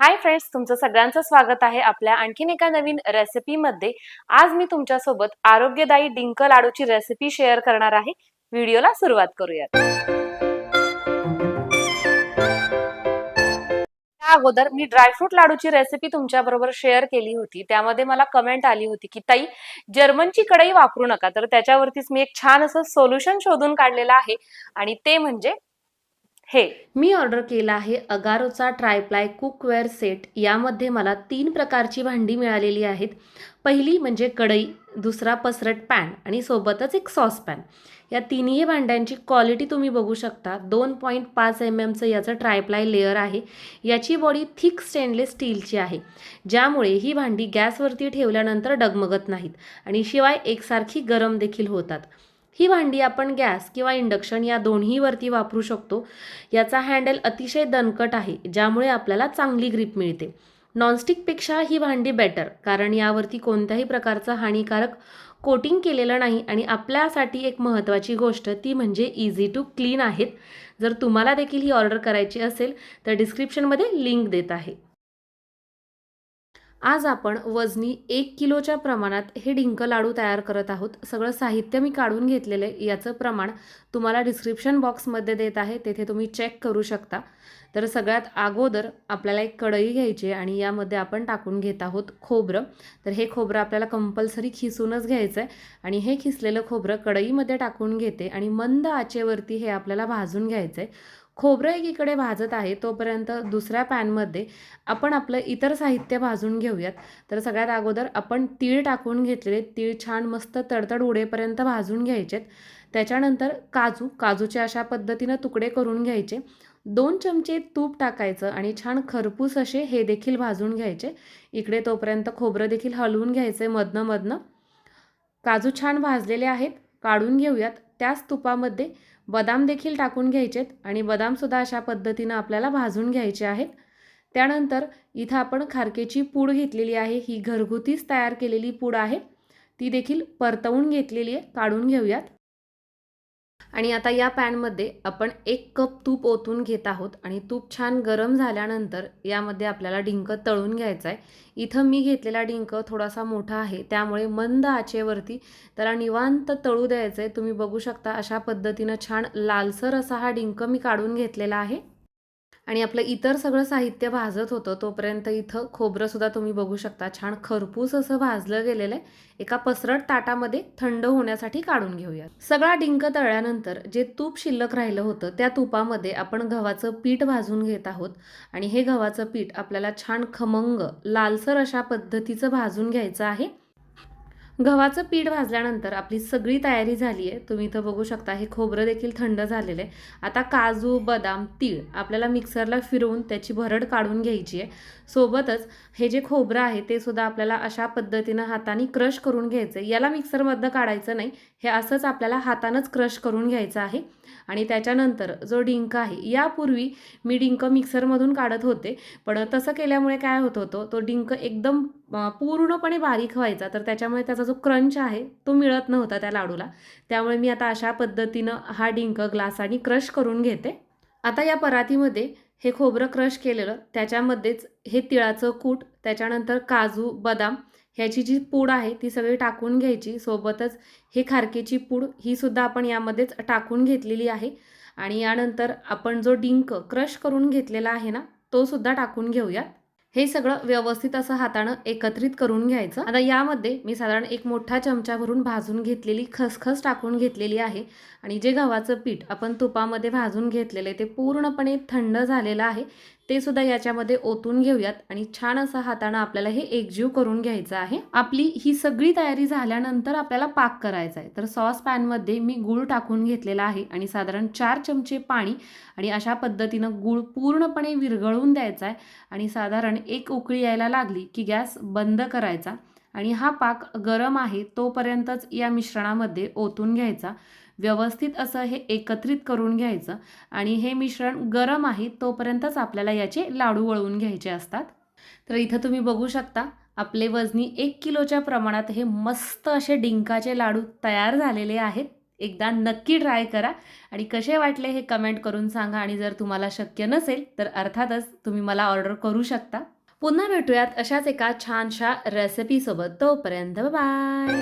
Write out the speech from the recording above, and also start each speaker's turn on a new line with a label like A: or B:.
A: Hi friends तुमचं सगळ्यांचं स्वागत आहे आपल्या आणखीन एका नवीन रेसिपीमध्ये. आज मी तुमच्यासोबत आरोग्यदायी डिंक लाडूची रेसिपी शेअर करणार आहे. व्हिडिओला सुरुवात करूयात. त्या अगोदर मी ड्रायफ्रूट लाडूची रेसिपी तुमच्या बरोबर शेअर केली होती. त्यामध्ये मला कमेंट आली होती की ताई जर्मनची कढई वापरू नका. तर त्याच्यावरतीच मी एक छान असं सोल्युशन शोधून काढलेलं आहे. आणि ते म्हणजे हे. मी ऑर्डर केला आहे अगारोचा ट्रायप्लाय कुकवेअर सेट. यामध्ये मला तीन प्रकारची भांडी मिळालेली आहेत. पहिली म्हणजे कढई दुसरा पसरट पॅन आणि सोबतच एक सॉस पॅन. या तिन्ही भांड्यांची क्वालिटी तुम्ही बघू शकता. दोन पॉईंट पाच एम एमचं याचं ट्रायप्लाय लेअर आहे. याची बॉडी थिक स्टेनलेस स्टीलची आहे. ज्यामुळे ही भांडी गॅसवरती ठेवल्यानंतर डगमगत नाहीत आणि शिवाय एकसारखी गरम देखील होतात. ही भांडी आपण गॅस किंवा इंडक्शन या दोन्हीवरती वापरू शकतो. याचा हँडल अतिशय दणकट आहे ज्यामुळे आपल्याला चांगली ग्रीप मिळते. नॉनस्टिकपेक्षा ही भांडी बेटर कारण यावरती कोणत्याही प्रकारचं हानिकारक कोटिंग केलेलं नाही आणि आपल्यासाठी एक महत्त्वाची गोष्ट ती म्हणजे इझी टू क्लीन आहेत. जर तुम्हाला देखील ही ऑर्डर करायची असेल तर डिस्क्रिप्शनमध्ये लिंक देत आहे. आज आपण वजनी एक किलोच्या प्रमाणात हे डिंक लाडू तयार करत आहोत. सगळं साहित्य मी काढून घेतलेलं आहे. याचं प्रमाण तुम्हाला डिस्क्रिप्शन बॉक्समध्ये देत आहे. तेथे तुम्ही चेक करू शकता. तर सगळ्यात अगोदर आपल्याला एक कढई घ्यायची आहे आणि यामध्ये आपण टाकून घेत आहोत खोबरं. तर हे खोबरं आपल्याला कंपल्सरी खिसूनच घ्यायचं आहे आणि हे खिसलेलं खोबरं कढईमध्ये टाकून घेते आणि मंद आचेवरती हे आपल्याला भाजून घ्यायचं आहे खोबरं एकीकडे भाजत आहे तोपर्यंत दुसऱ्या पॅनमध्ये आपण आपलं इतर साहित्य भाजून घेऊयात. तर सगळ्यात अगोदर आपण तीळ टाकून घेतलेले तीळ छान मस्त तडतड उडेपर्यंत भाजून घ्यायचेत. त्याच्यानंतर काजू काजूचे अशा पद्धतीनं तुकडे करून घ्यायचे. दोन चमचे तूप टाकायचं आणि छान खरपूस असे हे देखील भाजून घ्यायचे. इकडे तोपर्यंत खोबरं देखील हलवून घ्यायचे मधनं मधनं. काजू छान भाजलेले आहेत काढून घेऊयात. त्याच तुपामध्ये बदाम देखील टाकून घ्यायचेत आणि बदामसुद्धा अशा पद्धतीनं आपल्याला भाजून घ्यायचे आहेत. त्यानंतर इथं आपण खारकेची पूड घेतलेली आहे. ही घरगुतीच तयार केलेली पूड आहे. ती देखील परतवून घेतलेली आहे. काढून घेऊयात. आणि आता या पॅनमध्ये आपण एक कप तूप ओतून घेत आहोत आणि तूप छान गरम झाल्यानंतर यामध्ये आपल्याला डिंक तळून घ्यायचा आहे इथं मी घेतलेला डिंक थोडासा मोठा आहे त्यामुळे मंद आचेवरती त्याला निवांत तळू द्यायचं आहे तुम्ही बघू शकता अशा पद्धतीनं छान लालसर असा हा डिंक मी काढून घेतलेला आहे. आणि आपलं इतर सगळं साहित्य भाजत होतं तोपर्यंत इथं खोबरंसुद्धा तुम्ही बघू शकता. छान खरपूस असं भाजलं गेलेलं आहे. एका पसरट ताटामध्ये थंड होण्यासाठी काढून घेऊयात. सगळा डिंक तळल्यानंतर जे तूप शिल्लक राहिलं होतं त्या तुपामध्ये आपण गव्हाचं पीठ भाजून घेत आहोत. आणि हे गव्हाचं पीठ आपल्याला छान खमंग लालसर अशा पद्धतीचं भाजून घ्यायचं आहे. गव्हाचं पीठ भाजल्यानंतर आपली सगळी तयारी झाली आहे. तुम्ही इथं बघू शकता हे खोबरं देखील थंड झालेलं आहे. आता काजू बदाम तीळ आपल्याला मिक्सरला फिरवून त्याची भरड काढून घ्यायची आहे. सोबतच हे जे खोबरं आहे ते सुद्धा आपल्याला अशा पद्धतीनं हाताने क्रश करून घ्यायचं आहे याला मिक्सरमधनं काढायचं नाही हे असंच आपल्याला हातानंच क्रश करून घ्यायचं आहे. आणि त्याच्यानंतर जो डिंक आहे यापूर्वी मी डिंक मिक्सरमधून काढत होते. पण तसं केल्यामुळे काय होत होतं तो डिंक एकदम पूर्णपणे बारीक व्हायचा. तर त्याच्यामुळे त्याचा जो क्रंच आहे तो मिळत नव्हता त्या लाडूला. त्यामुळे मी आता अशा पद्धतीनं हा डिंक ग्लासाने क्रश करून घेते. आता या परातीमध्ये हे खोबरं क्रश केलेलं त्याच्यामध्येच हे तिळाचं कूट त्याच्यानंतर काजू बदाम ह्याची जी पूड आहे ती सगळी टाकून घ्यायची. सोबतच हे खारकेची पूड ही सुद्धा आपण यामध्येच टाकून घेतलेली आहे. आणि यानंतर आपण जो डिंक क्रश करून घेतलेला आहे ना तो सुद्धा टाकून घेऊयात. हे सगळं व्यवस्थित असं हातानं एकत्रित करून घ्यायचं. आता यामध्ये मी साधारण एक मोठा चमचा भरून भाजून घेतलेली खसखस टाकून घेतलेली आहे. आणि जे गव्हाचं पीठ आपण तुपामध्ये भाजून घेतलेलं आहे ते पूर्णपणे थंड झालेलं आहे. ते सुद्धा याच्यामध्ये ओतून घेऊयात आणि छान असं हातानं आपल्याला हे एकजीव करून घ्यायचं आहे. आपली ही सगळी तयारी झाल्यानंतर आपल्याला पाक करायचा आहे. तर सॉस पॅनमध्ये मी गूळ टाकून घेतलेला आहे आणि साधारण चार चमचे पाणी आणि अशा पद्धतीनं गूळ पूर्णपणे विरघळून द्यायचा आहे आणि साधारण एक उकळी यायला लागली की गॅस बंद करायचा आणि हा पाक गरम आहे तोपर्यंतच या मिश्रणामध्ये ओतून घ्यायचा. व्यवस्थित असं हे एकत्रित करून घ्यायचं आणि हे मिश्रण गरम आहे तोपर्यंतच आपल्याला याचे लाडू वळवून घ्यायचे असतात. तर इथं तुम्ही बघू शकता आपले वजनी एक किलोच्या प्रमाणात हे मस्त असे डिंकाचे लाडू तयार झालेले आहेत. एकदा नक्की ट्राय करा आणि कसे वाटले हे कमेंट करून सांगा आणि जर तुम्हाला शक्य नसेल तर अर्थातच तुम्ही मला ऑर्डर करू शकता. पुन्हा भेटूयात अशाच एका छानशा रेसिपीसोबत. तोपर्यंत बाय